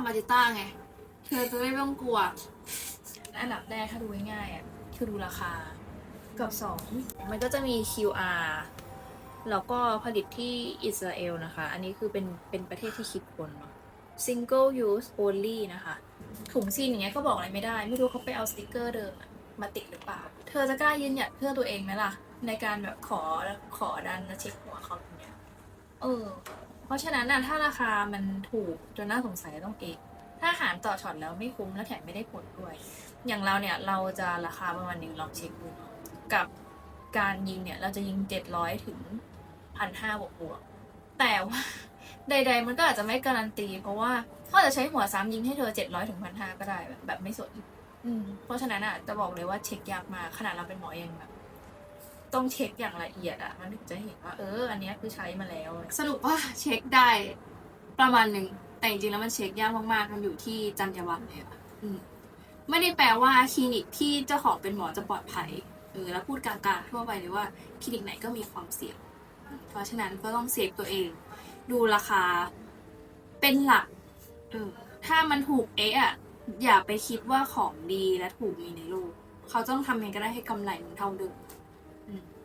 ำมาจิต้าไง เธอจะไม่ต้องกลัว อันดับแรกถ้าดูง่ายๆอะคือดูราคา กับสองมันก็จะมี QR แล้วก็ผลิตที่อิสราเอลนะคะ อันนี้คือเป็นเป็นประเทศที่คิดคนเนาะ single use only นะคะ ถุงซีนอย่างเงี้ยก็บอกอะไรไม่ได้ ไม่รู้เขาไปเอาสติกเกอร์เดิมอะมาติดหรือเปล่า เธอจะกล้ายืนหยัดเพื่อตัวเองไหมล่ะ ในการแบบขอขอดันและเช็คหัวเขาอย่างเงี้ย เออ เพราะฉะนั้นน่ะถ้าราคามันถูกจนน่าสงสัยต้องเอกถ้าหารต่อช็อตแล้วไม่คุ้มและแถมไม่ได้ผลด้วย อย่างเราเนี่ยเราจะราคาประมาณหนึ่งลองเช็คดูกับการยิงเนี่ยเราจะยิงเจ็ดร้อยถึงพันห้าบวกบวกแต่ว่าใด ๆ มันก็อาจจะไม่การันตี เพราะว่าเขาอาจจะใช้หัวซ้ำยิงให้เธอเจ็ดร้อยถึงพันห้าก็ได้แบบแบบไม่สนอืมเพราะฉะนั้นอะจะบอกเลยว่าเช็คยากมากขนาดเราเป็นหมอยังแบบ ต้องเช็คอย่างละเอียดอะมันถึงจะเห็นว่า เออ อันเนี้ยคือใช้มาแล้วสรุปว่าเช็คได้ประมาณหนึ่งแต่จริงๆแล้วมันเช็คยากมากๆมันอยู่ที่จรรยาบรรณเลยอะอืมไม่ได้แปลว่าคลินิกที่เจ้าของเป็นหมอจะปลอดภัยเออแล้วพูดกลางๆทั่วไปเลยว่าคลินิกไหนก็มีความเสี่ยง เพราะฉะนั้นก็ต้องเซฟตัวเอง ดูราคาเป็นหลักเออถ้ามันถูกเอ๊ะอะอย่าไปคิดว่าของดีและถูกมีในโลก เขาต้องทำยังไงก็ได้ให้กำไรมันเท่าเดิม Mm.